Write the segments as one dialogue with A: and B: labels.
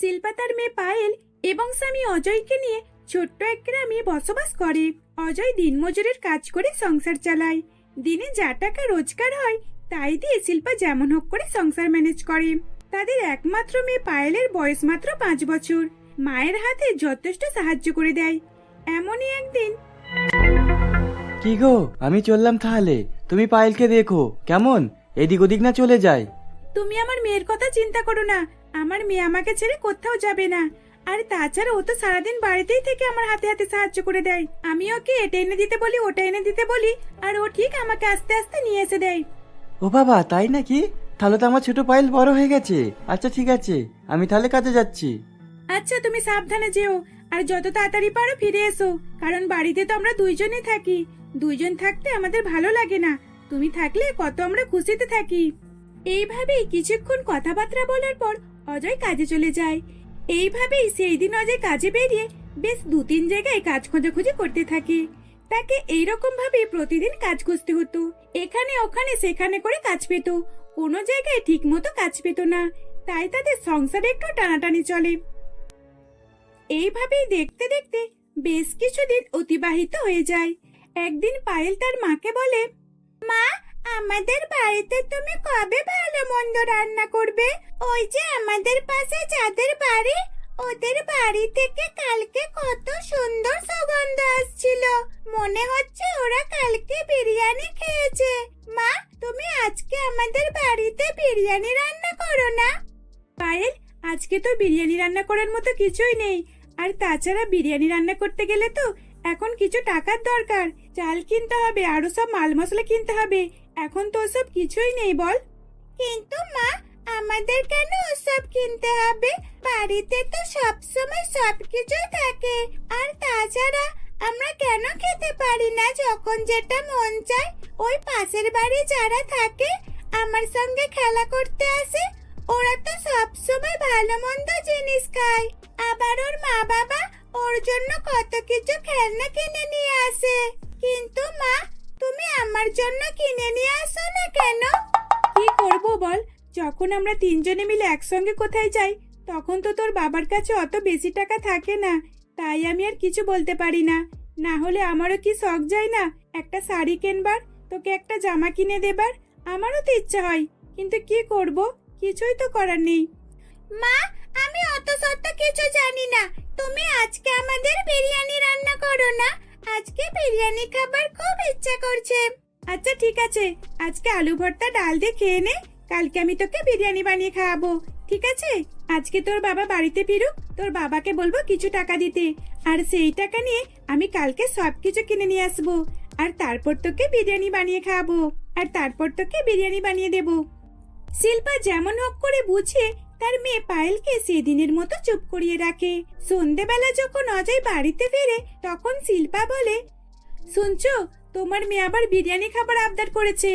A: শিল্পা তার মেয়ে পায়েল এবং স্বামী অজয়কে নিয়ে ছোট্ট এক গ্রামে বসবাস করে। অজয় দিনমজুরের কাজ করে সংসার চালায়। দিনে যা টাকা রোজগার হয়, তাই দিয়ে শিল্পা যেমন হোক করে সংসার ম্যানেজ করে। তাদের একমাত্র মেয়ে পায়েলের বয়স মাত্র পাঁচ বছর। মায়ের হাতে যথেষ্ট সাহায্য করে দেয়। এমনই একদিন
B: কি গো? আমি চললাম তাহলে। তুমি পায়েলকে দেখো। কেমন? এদিক ওদিক না চলে যায়।
A: তুমি আমার মেয়ের কথা চিন্তা করো না। আমার মেয়ে আমাকে ছেড়ে কোথাও যাবে না। আর তাছাড়া ও তো সারাদিন বাড়িতেই থেকে আমার হাতে হাতে সাহায্য করে দেয়। আমি ওকে এটা এনে দিতে বলি ওটা এনে দিতে বলি আর ও ঠিক আমাকে আস্তে আস্তে নিয়ে এসে দেয়।
B: ও বাবা তাই নাকি? তাহলে তো আমার ছোট পায়েল বড় হয়ে গেছে। আচ্ছা ঠিক আছে। আমি তাহলে কাজে যাচ্ছি।
A: আচ্ছা তুমি সাবধানে যেও। আর যত তাড়াতাড়ি পারো ফিরে এসো। কারণ বাড়িতে তো আমরা দুইজনই থাকি। দুইজন থাকতে আমাদের ভালো লাগে না। তুমি থাকলে কত আমরা খুশিতে থাকি। এইভাবেই কিছুক্ষণ কথাবার্তা বলার পর অজয় কাজে চলে যায়। এইভাবেই সেই দিন অজয় কাজে বেরিয়ে বেশ দু তিন জায়গায় কাজ খোঁজাখুঁজি করতে থাকে। তাকে এইরকম ভাবে প্রতিদিন কাজ খুঁজতে হতো। এখানে, ওখানে, সেখানে করে কাজ পেত। কোনো জায়গায় ঠিক মতো কাজ পেত না। তাই তাদের সংসারে একটু টানাটানি চলে। এইভাবেই দেখতে দেখতে বেশ কিছুদিন অতিবাহিত হয়ে যায়। একদিন পায়েল তার মাকে বলে, মা আমাদের বাড়িতে তুমি কবে ভালো মন্দ রান্না করবে? ওই যে আমাদের পাশে যাদের বাড়ি, ওদের বাড়ি থেকে কালকে কত সুন্দর সুগন্ধ আসছিল। মনে হচ্ছে ওরা কালকে বিরিয়ানি খেয়েছে। মা, তুমি আজকে আমাদের বাড়িতে বিরিয়ানি রান্না করো না। পায়েল, আজকে তো বিরিয়ানি রান্না করার মতো কিছুই নেই। আর তাছাড়া বিরিয়ানি রান্না করতে গেলে তো এখন কিছু টাকার দরকার। চাল কিনতে হবে, আরও সব মাল মশলা কিনতে হবে। এখন তো ওসব কিছুই নেই, বল। কিন্তু মা, আমাদের কেন ওসব কিনতে হবে? বাড়িতে তো সব সময় সব কিছুই থাকে। আর তাছাড়া আমরা কেন খেতে পারি না? যখন যেটা মন চায়, ওই পাশের বাড়ি যারা থাকে, আমার সঙ্গে খেলা করতে আসে, ওরা তো সব সময় ভালো মন্দ জিনিস খায়। আবার ওর মা বাবা ওর জন্য কত কিছু খেলনা কিনে নিয়ে আসে। কিন্তু মা তুমি আমার জন্য কিনে নিয়ে আসো না কেন? কি করব বল? যখন আমরা তিনজনে মিলে একসঙ্গে কোথায় যাই তখন তো তোর বাবার কাছে অত বেশি টাকা থাকে না। তাই আমি আর কিছু বলতে পারি না। না হলে আমারও কি শখ যায় না? একটা শাড়ি কিনবার তোকে একটা জামা কিনে দেবার আমারও তো ইচ্ছা হয়। কিন্তু কি করব? কিছুই তো করার নেই। মা আমি অত সত্য কিছু জানি না। তুমি আজকে আমাদের বিরিয়ানি রান্না করো না? আজকে বিরিয়ানি খাবার খুব ইচ্ছা করছে। আচ্ছা ঠিক আছে। আজকে আলু ভর্তা, ডাল দিয়ে খেয়ে নে। কালকে আমি তোকে বিরিয়ানি বানিয়ে খাওয়াবো। ঠিক আছে? আজকে তোর বাবা বাড়িতে ফিরুক, তোর বাবাকে বলব কিছু টাকা দিতে। আর সেই টাকা নিয়ে আমি কালকে সব কিছু কিনে নিয়ে আসব। আর তারপর তোকে বিরিয়ানি বানিয়ে খাওয়াবো। আর তারপর তোকে বিরিয়ানি বানিয়ে দেবো। শিল্পা যেমন হোক করে বুঝে তার মেয়ে পায়েলকে সেদিনের মতো চুপ করিয়ে রাখে। সন্ধেবেলা যখন অজয় বাড়িতে ফেরে তখন শিল্পা বলে শুনছো তোমার মেয়ে আবার বিরিয়ানি খাবার আবদার করেছে।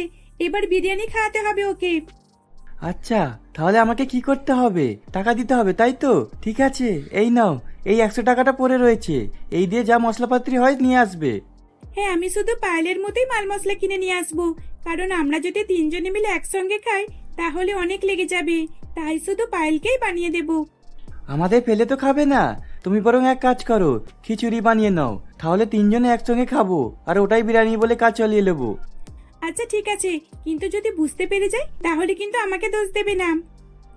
A: এবার বিরিয়ানি খাওয়াতে হবে ওকে।
B: আচ্ছা তাহলে আমাকে কি করতে হবে? টাকা দিতে হবে তাই তো? ঠিক আছে এই নাও এই একশো টাকাটা পড়ে রয়েছে। এই দিয়ে যা মশলাপাত্রী হয় নিয়ে আসবে।
A: হ্যাঁ আমি শুধু পায়েলের মতোই মাল মশলা কিনে নিয়ে আসব। কারণ আমরা যদি তিনজনে মিলে একসঙ্গে খাই তাহলে অনেক লেগে যাবে। তাই শুধু পায়েলকেই বানিয়ে দেবো।
B: আমাদের ফেলে তো খাবে না। তুমি বরং এক কাজ করো খিচুড়ি বানিয়ে নাও তাহলে তিনজনে একসঙ্গে খাব আর ওটাই বিরিয়ানি বলে কাজ চালিয়ে নেব।
A: আচ্ছা ঠিক আছে কিন্তু যদি বুঝতে পেরে যাই তাহলে কিন্তু আমাকে দোষ দেবে না।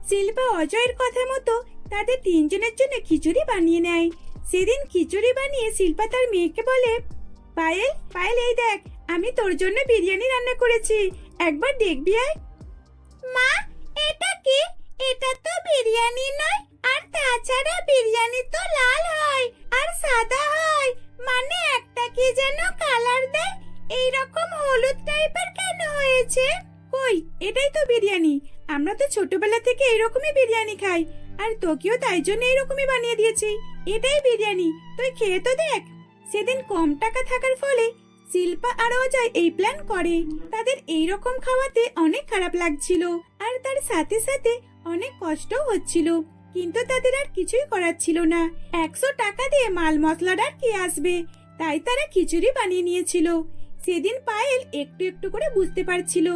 A: শিল্পা অজয়ের কথা মতো তাদের তিনজনের জন্য খিচুড়ি বানিয়ে নেয়। সেদিন খিচুড়ি বানিয়ে শিল্পা তার মেয়েকে বলে পায়েল পায়েল এই দেখ আমি তোর জন্য বিরিয়ানি রান্না করেছি। একবার দেখবি আয়। মা এটা কি? এটা তো বিরিয়ানি নয়, আর তাছাড়া বিরিয়ানি তো লাল হয় আর সাদা হয়। মানে একটা কি যেন কালার দেয়? এই রকম হলুদ টাইপের কেন হয়েছে? কই, এটাই তো বিরিয়ানি। আমরা তো ছোটবেলা থেকে এরকমই বিরিয়ানি খাই, আর তোকেও তাই জন্য এরকমই বানিয়ে দিয়েছি। এটাই বিরিয়ানি, তুই খেয়ে তো দেখ। সেদিন কম টাকা থাকার ফলে শিল্পা আর অজয় এই প্ল্যান করে। তাদের এই রকম খাওয়াতে অনেক খারাপ লাগছিল। আর তার সাথে সাথে অনেক কষ্টও হচ্ছিল, কিন্তু তাদের আর কিছুই করার ছিল না। একশো টাকা দিয়ে মাল মশলার আর কি আসবে? তাই তারা খিচুড়ি বানিয়ে নিয়েছিল। সেদিন পায়েল একটু একটু করে বুঝতে পারছিল,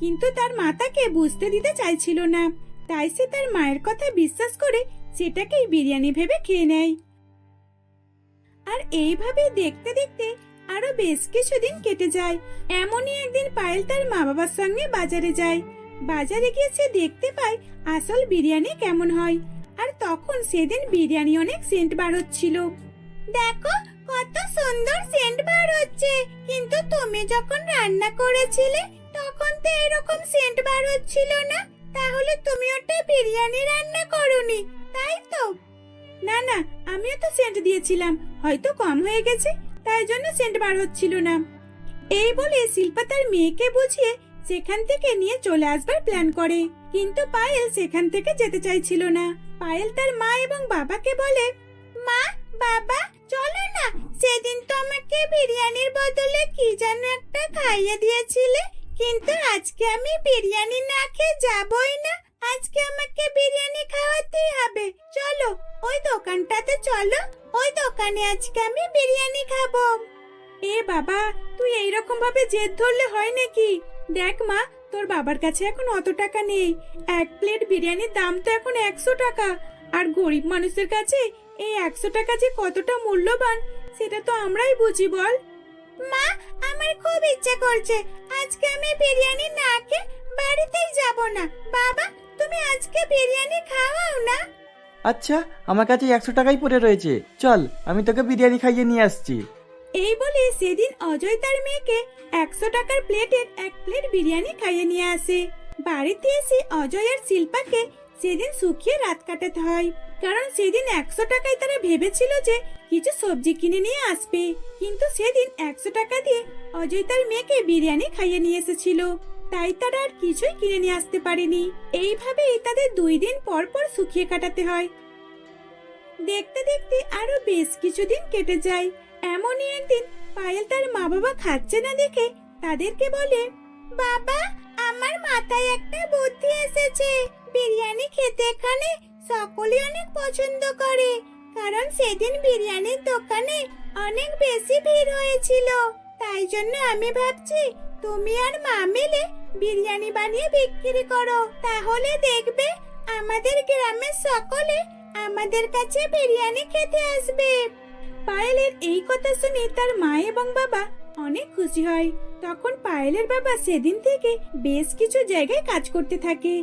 A: কিন্তু তার মাতাকে বুঝতে দিতে চাইছিল না। তাই সে তার মায়ের কথা বিশ্বাস করে সেটাকেই বিরিয়ানি ভেবে খেয়ে নেয়। আর এইভাবে দেখতে দেখতে আরও বেশ কিছুদিন কেটে যায়। এমনই একদিন পায়েল তার মা বাবার সঙ্গে বাজারে যায়। বাজারে গিয়ে সে দেখতে পায় আসল বিরিয়ানি কেমন হয়। আর তখন সেদিন বিরিয়ানি অনেক সেন্ট বার হচ্ছিল। দেখো, কত সুন্দর সেন্ট বার হচ্ছে। কিন্তু তুমি যখন রান্না করেছিলে, তখন তো এরকম সেন্ট বার হচ্ছিল না। তাহলে তুমি ওটা বিরিয়ানি রান্না করনি, তাই তো? না না, আমিও তো সেন্ট দিয়েছিলাম। হয়তো কম হয়ে গেছে, তাই জন্য সেন্ট বার হচ্ছিল না। এই বলে শিল্পা তার মেয়েকে বুঝিয়ে সেখান থেকে নিয়ে চলে আসবার প্ল্যান করে। কিন্তু পায়েল সেখান থেকে যেতে চাইছিল না। পায়েল তার মা এবং বাবাকে বলে, মা, বাবা, চলো না। সেদিন তো আমাকে বিরিয়ানির বদলে কি যেন একটা খাইয়ে দিয়েছিলে। কিন্তু আজকে আমি বিরিয়ানি না খেয়ে যাবই না। আজকে আমাকে বিরিয়ানি খাওয়াতেই হবে। চলো, ওই দোকানটাতে চলো। ওই দোকানে আজকে আমি বিরিয়ানি খাব। এ বাবা, তুই এইরকম ভাবে জেদ ধরলে হয় নাকি? দেখ মা তোর বাবার কাছে এখন অত টাকা নেই। এক প্লেট বিরিয়ানির দাম তো এখন একশো টাকা। আর গরিব মানুষের কাছে এই একশো টাকা যে কতটা মূল্যবান সেটা তো আমরাই বুঝি বল। মা আমার খুব ইচ্ছা করছে। আজকে আমি বিরিয়ানি না খেয়ে বাড়িতেই যাব না। বাবা তুমি আজকে বিরিয়ানি খাওয়াও না।
B: আচ্ছা আমার কাছে একশো টাকাই পড়ে রয়েছে। চল আমি তোকে বিরিয়ানি খাইয়ে নিয়ে আসছি।
A: এই বলে সেদিন অজয় তার মেয়েকে একশো টাকার প্লেটের এক প্লেট বিরিয়ানি খাইয়ে নিয়ে আসে। বাড়িতে এসে অজয় আর শিল্পাকে সেদিন শুকিয়ে রাত কাটাতে হয়। কারণ সেদিন একশো টাকায় তারা ভেবেছিল যে কিছু সবজি কিনে নিয়ে আসবে। কিন্তু সেদিন একশো টাকা দিয়ে অজয় তার মেয়েকে বিরিয়ানি খাইয়ে নিয়ে এসেছিল। তাই তারা আর কিছুই কিনে নিয়ে আসতে পারেনি। এইভাবেই তাদের দুই দিন পর পর শুকিয়ে কাটাতে হয়। দেখতে দেখতে আরও বেশ কিছুদিন কেটে যায়। এমনই একদিন পায়েল তার মা বাবা খাচ্ছে না দেখে তাদেরকে বলে, বাবা, আমার মাথায় একটা বুদ্ধি এসেছে। বিরিয়ানি খেতে এখানে সকলে অনেক পছন্দ করে। কারণ সেদিন বিরিয়ানির দোকানে অনেক বেশি ভিড় হয়েছিল। তাই জন্য আমি ভাবছি তুমি আর মা মিলে বিরিয়ানি বানিয়ে বিক্রি করো। তাহলে দেখবে আমাদের গ্রামের সকলে আমাদের কাছে বিরিয়ানি খেতে আসবে। পায়েলের এই কথা শুনে তার মা এবং বাবা অনেক খুশি হয়। তখন পায়েলের বাবা সেদিন থেকে বেশ কিছু জায়গায় কাজ করতে থাকে।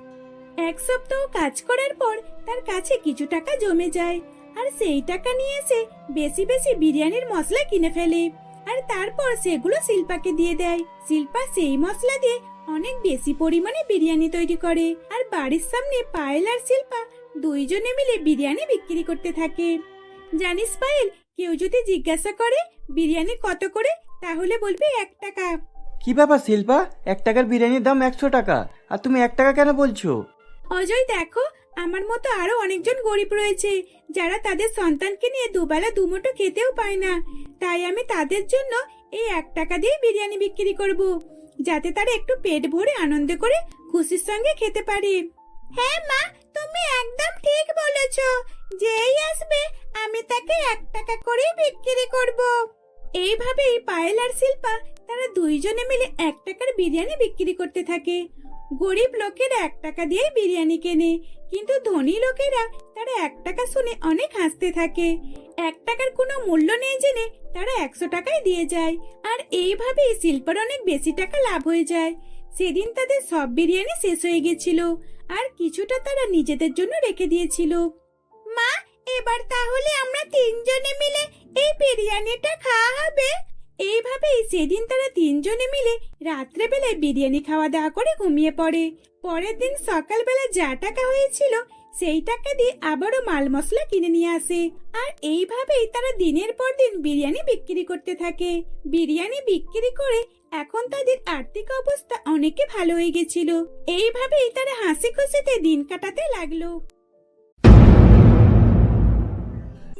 A: এক সপ্তাহ কাজ করার পর তার কাছে কিছু টাকা জমে যায় আর সেই টাকা নিয়ে এসে বেশি বেশি বিরিয়ানির মশলা কিনে ফেলে আর তারপর সেগুলো শিল্পাকে দিয়ে দেয়। শিল্পা সেই মশলা দিয়ে অনেক বেশি পরিমাণে বিরিয়ানি তৈরি করে আর বাড়ির সামনে পায়েল আর শিল্পা দুইজনে মিলে বিরিয়ানি বিক্রি করতে থাকে। জানিস পায়েল কেউ যদি জিজ্ঞাসা করে বিরিয়ানি কত করে তাহলে বলবে এক টাকা।
B: কি ব্যাপার শিল্পা? এক টাকার বিরিয়ানির দাম একশো টাকা আর তুমি এক টাকা কেন বলছো?
A: অজয় দেখো আমার মতো আরও অনেকজন গরিব রয়েছে যারা তাদের সন্তানকে নিয়ে দুবেলা দুমুঠো খেতেও পায় না। তাই আমি তাদের জন্য এই এক টাকা দিয়ে বিরিয়ানি বিক্রি করব যাতে তারা একটু পেট ভরে আনন্দ করে খুশির সঙ্গে খেতে পারে। হ্যাঁ মা তুমি একদম ঠিক বলেছ। যেই আসবে, আমি তাকে এক টাকা করে বিক্রি করব। এইভাবেই পায়েল আর শিল্পা তারা দুইজনে মিলে এক টাকার বিরিয়ানি বিক্রি করতে থাকে। গরিব লোকেরা এক টাকা দিয়ে বিরিয়ানি কেনে, কিন্তু ধনী লোকেরা তারা এক টাকা শুনে অনেক হাসতে থাকে। এক টাকার কোনো মূল্য নেই জেনে তারা একশো টাকায় দিয়ে যায়, আর এইভাবেই শিল্পার অনেক বেশি টাকা লাভ হয়ে যায়। সেদিন তাদের সব বিরিয়ানি শেষ হয়ে গেছিল। আর কিছুটা তারা নিজেদের জন্য রেখে দিয়েছিল। মা, এবার তাহলে আমরা তিনজনে মিলে এই বিরিয়ানিটা খাওয়া হবে। এইভাবেই সেদিন তারা তিনজনে মিলে রাত্রেবেলায় বিরিয়ানি খাওয়া দাওয়া করে ঘুমিয়ে পড়ে। পরের দিন সকালবেলা যা টাকা হয়েছিল সেই টাকা দিয়ে আবারও মাল মশলা কিনে নিয়ে আসে। আর এইভাবেই তারা দিনের পর দিন বিরিয়ানি বিক্রি করতে থাকে। বিরিয়ানি বিক্রি করে এখন তাদের আর্থিক অবস্থা অনেকে ভালো হয়ে গেছিল। এইভাবেই তারা হাসি খুশিতে দিন কাটাতে লাগল।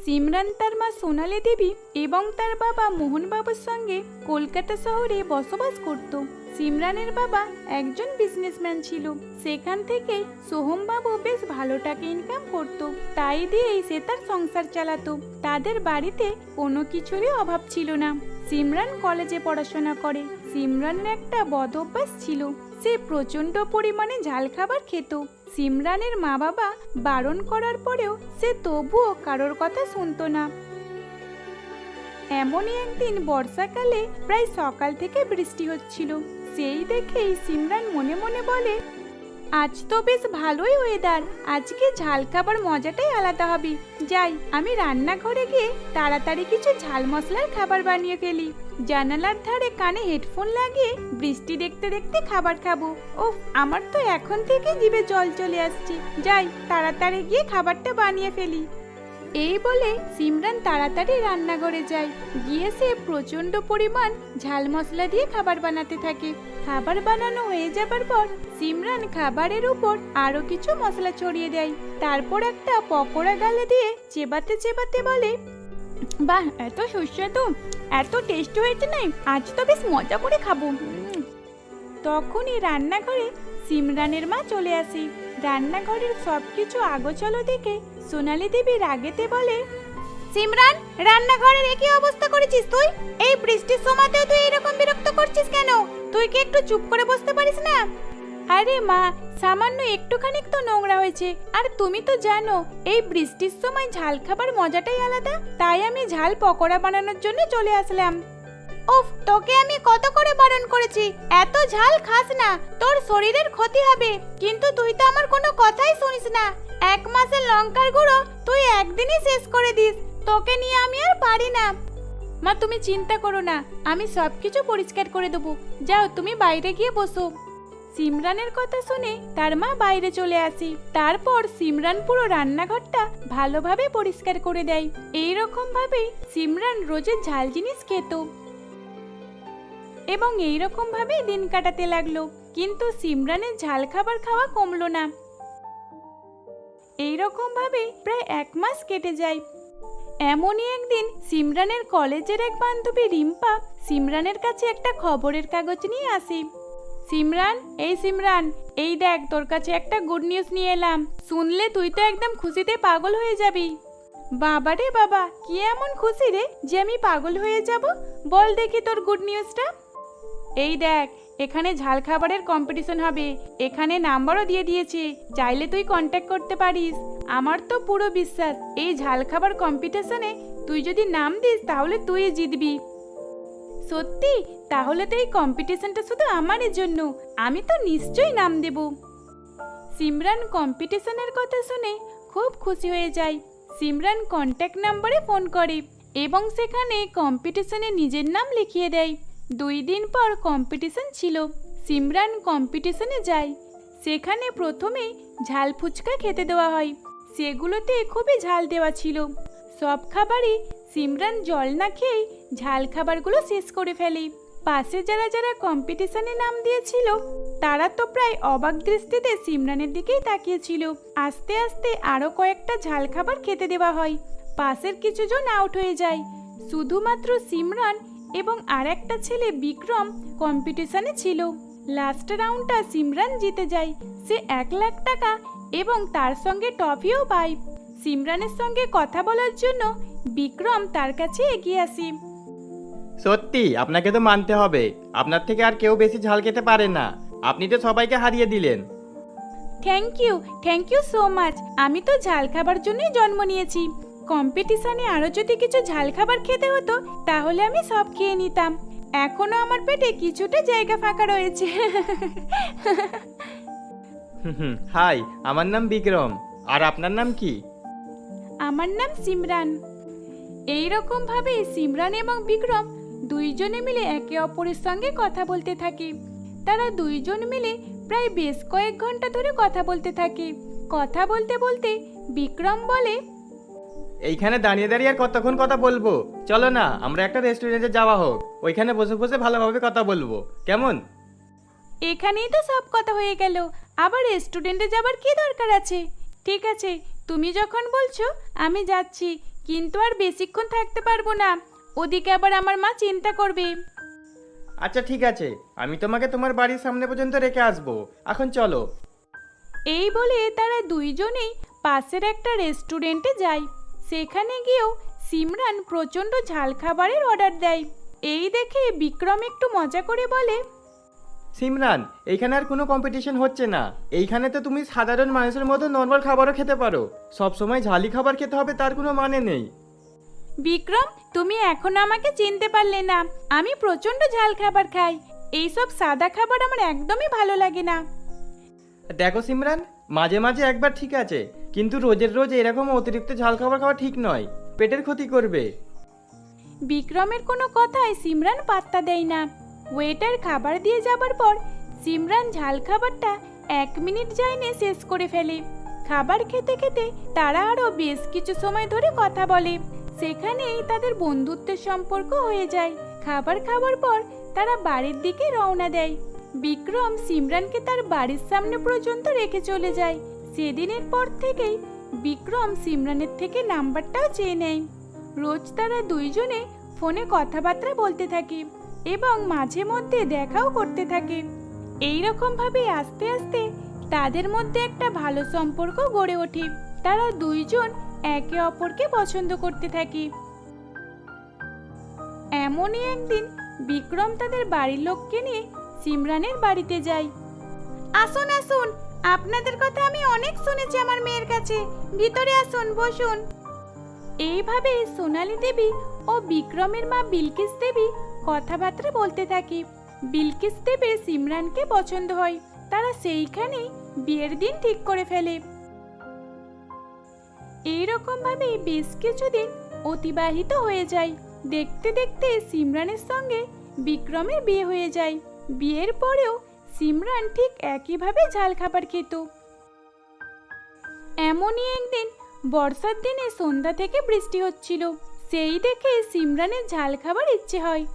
C: সিমরান তার মা সোনালী দেবী এবং তার বাবা মোহনবাবুর সঙ্গে কলকাতা শহরে বসবাস করত। সিমরানের বাবা একজন বিজনেসম্যান ছিল। সেখান থেকে সোহমবাবু বেশ ভালো টাকা ইনকাম করত। তাই দিয়েই সে তার সংসার চালাতো। তাদের বাড়িতে কোনো কিছুরই অভাব ছিল না। সিমরান কলেজে পড়াশোনা করে। সিমরানের একটা বদ অভ্যাস ছিল। সে প্রচণ্ড পরিমাণে ঝাল খাবার খেত।
A: সিমরানের মা বাবা বারণ করার পরেও সে তবুও কারোর কথা শুনত না। এমনই একদিন বর্ষাকালে প্রায় সকাল থেকে বৃষ্টি হচ্ছিল। সেই দেখেই সিমরান মনে মনে বলে আজ তো বেশ ভালোই ওয়েদার আজকে ঝাল খাবার মজাটাই আলাদা হবে। যাই, আমি রান্নাঘরে গিয়ে তাড়াতাড়ি কিছু ঝাল মশলার খাবার বানিয়ে ফেলি। জানালার ধারে কানে হেডফোন লাগিয়ে বৃষ্টি দেখতে দেখতে খাবার খাব। ও আমার তো এখন থেকে জিভে জল চলে আসছে। যাই, তাড়াতাড়ি গিয়ে খাবারটা বানিয়ে ফেলি। এই বলে সিমরান তাড়াতাড়ি রান্নাঘরে যায়। গিয়ে সে প্রচণ্ড পরিমাণ ঝাল মশলা দিয়ে খাবার বানাতে থাকে। খাবার বানানো হয়ে যাবার পর সিমরান খাবারের উপর আরও কিছু মশলা ছড়িয়ে দেয়। তারপর একটা পকোড়া গালে দিয়ে চেবাতে চেবাতে বলে, বাহ, এত সুস্বাদু, এত টেস্ট হয়েছে নাই আজ তো বেশ মজা করে খাব। তখনই রান্নাঘরে সিমরানের মা চলে আসে। রান্নাঘরের সবকিছু আগোচলো দেখে সোনালি দেবী রাগেতে বলে, সিমরান, রান্নাঘরের একই অবস্থা করেছিস তুই? এই বৃষ্টির সময়তেও তুই এরকম বিরক্ত করছিস কেন? তুই কি একটু চুপ করে বসতে পারিস না? আরে মা, সামান্য একটুখানি তো নোংরা হয়েছে। আর তুমি তো জানো, এই বৃষ্টির সময় ঝাল খাবার মজাটাই আলাদা। তাই আমি ঝাল পকোড়া বানানোর জন্য চলে আসলাম। উফ, তোকে আমি কত করে বারণ করেছি? এত ঝাল খাস না। তোর শরীরের ক্ষতি হবে। কিন্তু তুই তো আমার কোনো কথাই শুনিস না। এক মাসের লঙ্কার গুঁড়ো তুই একদিনই শেষ করে দিস। তোকে নিয়ে আমি আর পারি না। মা, তুমি চিন্তা করো না। আমি সবকিছু পরিষ্কার করে দেবো। যাও, তুমি বাইরে গিয়ে বসো। সিমরানের কথা শুনে তার মা বাইরে চলে আসে। তারপর সিমরান পুরো রান্নাঘরটা ভালোভাবে পরিষ্কার করে দেয়। এই রকম ভাবে সিমরান রোজের ঝাল জিনিস খেত। এবং এই রকম ভাবে দিন কাটাতে লাগল। কিন্তু সিমরানের ঝাল খাবার খাওয়া কমলো না। এই রকম ভাবে প্রায় এক মাস কেটে যায়। এমনই একদিন সিমরানের কলেজের এক বান্ধবী রিম্পা সিমরানের কাছে একটা খবরের কাগজ নিয়ে আসে। সিমরান, এই সিমরান, এই দেখ, তোর কাছে একটা গুড নিউজ নিয়ে এলাম। শুনলে তুই তো একদম খুশিতে পাগল হয়ে যাবি। বাবা রে বাবা, কি এমন খুশি রে যে আমি পাগল হয়ে যাব? বল দেখি তোর গুড নিউজটা এই দেখ, এখানে ঝাল খাবারের কম্পিটিশন হবে। এখানে নাম্বারও দিয়ে দিয়েছে, চাইলে তুই কন্ট্যাক্ট করতে পারিস। আমার তো পুরো বিশ্বাস, এই ঝাল খাবার কম্পিটিশনে তুই যদি নাম দিস, তাহলে তুই জিতবি। সত্যি? তাহলে তো এই কম্পিটিশনটা শুধু আমারই জন্য। আমি তো নিশ্চয়ই নাম দেব। সিমরান কম্পিটিশনের কথা শুনে খুব খুশি হয়ে যায়। সিমরান কন্ট্যাক্ট নাম্বারে ফোন করে এবং সেখানে কম্পিটিশনে নিজের নাম লিখিয়ে দেয়। দুই দিন পর কম্পিটিশন ছিল। সিমরান কম্পিটিশনে যায়। সেখানে প্রথমে ঝাল ফুচকা খেতে দেওয়া হয়। সেগুলোতে খুবই ঝাল দেওয়া ছিল। সব খাবারই সিমরান জল না খেয়েই ঝাল খাবারগুলো শেষ করে ফেলে। পাশে যারা যারা কম্পিটিশনে নাম দিয়েছিল, তারা তো প্রায় অবাক দৃষ্টিতে সিমরানের দিকেই তাকিয়েছিল। আস্তে আস্তে আরও কয়েকটা ঝাল খাবার খেতে দেওয়া হয়। পাশের কিছু জন আউট হয়ে যায়। শুধুমাত্র সিমরান এবং আর একটা ছেলে বিক্রম কম্পিটিশনে ছিল। লাস্ট রাউন্ডটা সিমরান জিতে যায়। সে এক লাখ টাকা এবং তার সঙ্গে ট্রফিও পায়। সিমরানের সঙ্গে কথা বলার জন্য বিক্রম তার কাছে এগিয়ে আসি।
D: সত্যি আপনাকে তো মানতে হবে। আপনার থেকে আর কেউ বেশি ঝাল খেতে পারে না। আপনি তো সবাইকে হারিয়ে দিলেন।
A: Thank you thank you so much আমি তো ঝাল খাবার জন্যই জন্ম নিয়েছি। কম্পিটিশনে আরও যদি কিছু ঝাল খাবার খেতে হতো তাহলে আমি সব খেয়ে নিতাম। এখনও আমার পেটে কিছুটা জায়গা ফাঁকা রয়েছে।
D: হাই আমার নাম বিক্রম। আর আপনার নাম কি?
A: আমার নাম সিমরান। এই রকম ভাবে সিমরান এবং বিক্রম দুইজনে মিলে একে অপরের সঙ্গে কথা বলতে থাকে। তারা দুইজন মিলে প্রায় বেশ কয়েক ঘণ্টা ধরে কথা বলতে থাকে। কথা বলতে বলতে বিক্রম বলে
D: এইখানে দাঁড়িয়ে দাঁড়িয়ে আর কতক্ষণ কথা বলব? চলো না আমরা একটা রেস্টুরেন্টে যাওয়া হোক। ওইখানে বসে বসে ভালোভাবে কথা বলব। কেমন?
A: এখানেই তো সব কথা হয়ে গেল। আবার রেস্টুরেন্টে যাবার কি দরকার আছে? ঠিক আছে তুমি যখন বলছো আমি যাচ্ছি। কিন্তু আর বেশিক্ষণ থাকতে পারব না। ওদিকে আবার আমার মা চিন্তা করবে।
D: আচ্ছা ঠিক আছে। আমি তোমাকে তোমার বাড়ির সামনে পর্যন্ত রেখে আসব। এখন চলো।
A: এই বলে তারা দুইজনেই পাশের একটা রেস্টুরেন্টে যায়। সেখানে গিয়েও সিমরান প্রচণ্ড ঝাল খাবারের অর্ডার দেয়। এই দেখে বিক্রম একটু মজা করে বলে
D: সিমরান এইখানে আর কোনো কম্পিটিশন হচ্ছে না। এইখানে তো তুমি সাধারণ মানুষের মতো নর্মাল খাবারও খেতে পারো। সব সময় ঝালি খাবার খেতে হবে তার কোনো মানে নেই।
A: বিক্রম তুমি এখন আমাকে চিনতে পারলে না। আমি প্রচণ্ড ঝাল খাবার খাই। এইসব সাদা খাবার আমার একদমই ভালো লাগে না।
D: দেখো সিমরান মাঝে মাঝে একবার ঠিক আছে। কিন্তু রোজের রোজ এরকম অতিরিক্ত ঝাল খাবার খাওয়া ঠিক নয়। পেটের ক্ষতি করবে।
A: বিক্রমের কোনো কথায় সিমরান পাত্তা দেয় না। ওয়েটার খাবার দিয়ে যাবার পর সিমরান ঝাল খাবারটা এক মিনিট যায়নি শেষ করে ফেলে। খাবার খেতে খেতে তারা আরও বেশ কিছু সময় ধরে কথা বলে। সেখানেই তাদের বন্ধুত্বের সম্পর্ক হয়ে যায়। খাবার খাওয়ার পর তারা বাড়ির দিকে রওনা দেয়। বিক্রম সিমরানকে তার বাড়ির সামনে পর্যন্ত রেখে চলে যায়। সেদিনের পর থেকেই বিক্রম সিমরানের থেকে নাম্বারটাও চেয়ে নেয়। রোজ তারা দুইজনে ফোনে কথাবার্তা বলতে থাকে এবং মাঝে মধ্যে দেখাও করতে থাকে। এই ভাবে আস্তে আস্তে তাদের মধ্যে একটা ভালো সম্পর্ক গড়ে ওঠে। তারা দুইজন একে অপরকে পছন্দ করতে থাকে। এমনই একদিন বিক্রম তাদের বাড়ির লোককে নিয়ে সিমরানের বাড়িতে যায়। আসুন আসুন আপনাদের কথা আমি অনেক শুনেছি আমার মেয়ের কাছে। ভিতরে আসুন, বসুন। এইভাবে সোনালী দেবী ও বিক্রমের মা বিলকিস দেবী কথাবার্তা বলতে থাকি। বিলকিস দেবীর সিমরানকে পছন্দ হয়। তারা সেইখানেই বিয়ের দিন ঠিক করে ফেলে। এইরকম ভাবে বেশ কিছুদিন অতিবাহিত হয়ে যায়। দেখতে দেখতে সিমরানের সঙ্গে বিক্রমের বিয়ে হয়ে যায়। বিয়ের পরেও সিমরান ঠিক একইভাবে ঝাল খাবার খেত। এমনই একদিন বর্ষার দিনে সন্ধ্যা থেকে বৃষ্টি হচ্ছিল। সেই দেখে সিমরানের ঝাল খাবার ইচ্ছে হয়।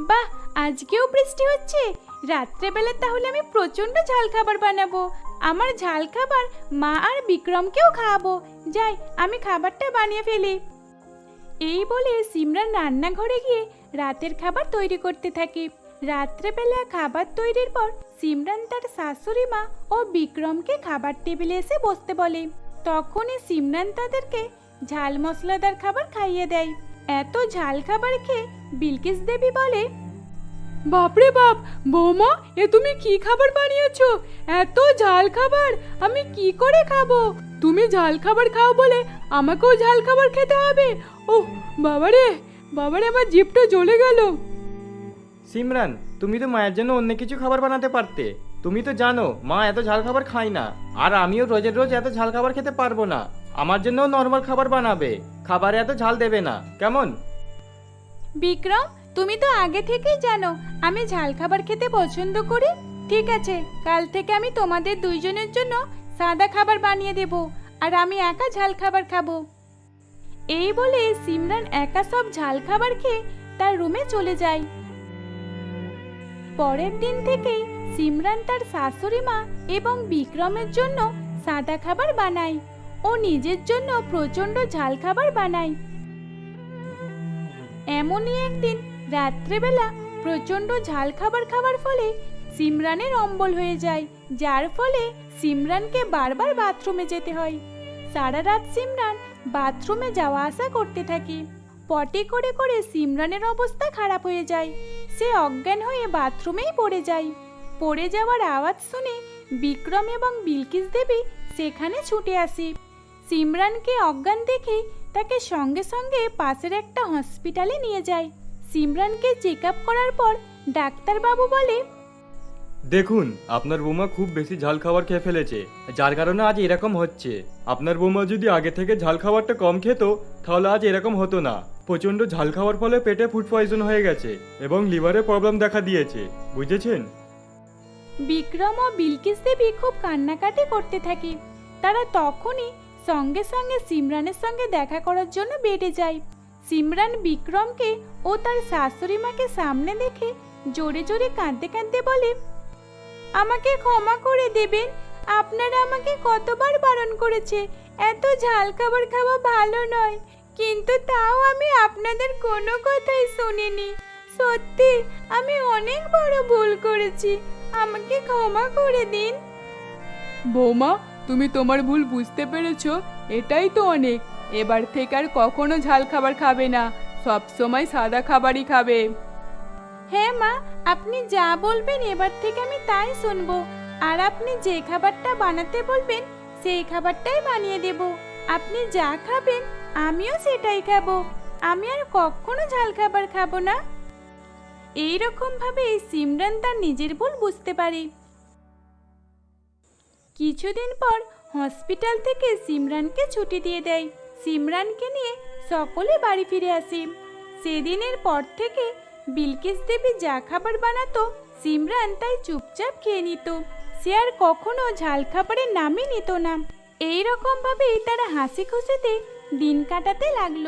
A: বাহ, আজকেও বৃষ্টি হচ্ছে? রাত্রেবেলা তাহলে আমি প্রচণ্ড ঝাল খাবার বানাবো। আমার ঝাল খাবার মা আর বিক্রমকেও খাওয়াবো। যাই, আমি খাবারটা বানিয়ে ফেলি। এই বলে সিমরান রান্নাঘরে গিয়ে রাতের খাবার তৈরি করতে থাকে। রাত্রেবেলা খাবার তৈরির পর সিমরান তার শাশুড়ি মা ও বিক্রমকে খাবার টেবিলে এসে বসতে বলে। তখনই সিমরান তাদেরকে ঝাল মশলাদার খাবার খাইয়ে দেয়। এত ঝাল খাবার খেয়ে বিলকিস দেবী বলে, বাপরে বাপ, বৌমা, এ তুমি কি খাবার বানিয়েছো? এত ঝাল খাবার, আমি কি করে খাব? তুমি ঝাল খাবার খাও বলে আমাকেও ঝাল খাবার খেতে হবে। ওহ, বাবারে বাবারে, আমার জিভটা জ্বলে গেল।
D: সিমরান, তুমি তো মায়ের জন্য অন্য কিছু খাবার বানাতে পারতে। তুমি তো জানো, মা এত ঝাল খাবার খায় না। আর আমিও রোজের রোজ এত ঝাল খাবার খেতে পারব না। আমার জন্য নর্মাল খাবার বানাবে। খাবারে এত ঝাল দেবে না। কেমন?
A: বিক্রম, তুমি তো আগে থেকেই জানো, আমি ঝাল খাবার খেতে পছন্দ করি। ঠিক আছে, কাল থেকে আমি তোমাদের দুইজনের জন্য সাদা খাবার বানিয়ে দেব, আর আমি একা ঝাল খাবার খাব। এই বলে সিমরান একা সব ঝাল খাবার খেয়ে তার রুমে চলে যায়। পরের দিন থেকেই সিমরান তার শাশুড়ি মা এবং বিক্রমের জন্য সাদা খাবার বানায় ও নিজের জন্য প্রচণ্ড ঝাল খাবার বানায়। এমনই একদিন রাত্রেবেলা প্রচণ্ড ঝাল খাবার খাবার ফলে সিমরানের অম্বল হয়ে যায়, যার ফলে সিমরানকে বারবার বাথরুমে যেতে হয়। সারা রাত সিমরান বাথরুমে যাওয়া আসা করতে থাকে। পটি করে করে সিমরানের অবস্থা খারাপ হয়ে যায়। সে অজ্ঞান হয়ে বাথরুমেই পড়ে যায়। পড়ে যাওয়ার আওয়াজ শুনে বিক্রম এবং বিলকিস দেবী সেখানে ছুটে আসে। সিমরানকে অজ্ঞান দেখে তাকে সঙ্গে সঙ্গে পাশের একটা হসপিটালে নিয়ে যায়। সিমরানকে চেক করার পর ডাক্তারবাবু বলে,
D: দেখুন, আপনার বৌমা খুব বেশি ঝাল খাবার খেয়ে ফেলেছে, যার কারণে আজ এরকম হচ্ছে। আপনার বৌমা যদি আগে থেকে ঝাল খাবারটা কম খেত, তাহলে আজ এরকম হতো না। প্রচণ্ড ঝাল খাওয়ার ফলে পেটে ফুড পয়জন হয়ে গেছে এবং লিভারে প্রবলেম দেখা দিয়েছে, বুঝেছেন?
A: বিক্রম ও বিলকিস দেবী খুব কান্নাকাটি করতে থাকে। তারা তখনই সঙ্গে সঙ্গে সিমরানের সঙ্গে দেখা করার জন্য বেডে যায়। সিমরান বিক্রমকে ও তার শাশুড়ি মাকে সামনে দেখে জোরে জোরে কাঁদতে কাঁদতে বলে, আমাকে ক্ষমা করে দেবেন। আপনারা আমাকে কতবার বারণ করেছে? এত ঝাল খাবার খাওয়া ভালো নয়। কিন্তু তাও আমি আপনাদের কোনো কথাই শুনিনি। সত্যি আমি অনেক বড় ভুল করেছি। আমাকে ক্ষমা করে দিন।
E: বৌমা তুমি তোমার ভুল বুঝতে পেরেছ এটাই তো অনেক। এবার থেকে আর কখনো ঝাল খাবার খাবে না সব সময় সাদা খাবারই খাবে।
A: হ্যাঁ মা আপনি যা বলবেন এবার থেকে আমি তাই শুনব। আর আপনি যে খাবারটা বানাতে বলবেন সেই খাবারটাই বানিয়ে দেব। আপনি যা খাবেন আমিও সেটাই খাব। আমি আর কখনো ঝাল খাবার খাব না। এই রকম ভাবে সিমরান তার নিজের ভুল বুঝতে পারে। কিছুদিন পর হসপিটাল থেকে সিমরানকে ছুটি দিয়ে দেয়। সিমরানকে নিয়ে সকলে বাড়ি ফিরে আসে। সেদিনের পর থেকে বিলকিস দেবী যা খাবার বানাতো, সিমরান তাই চুপচাপ খেয়ে নিত। সে আর কখনো ঝাল খাবারের নামই নিত না। এই রকম ভাবেই তারা হাসি খুশিতে দিন কাটাতে লাগল।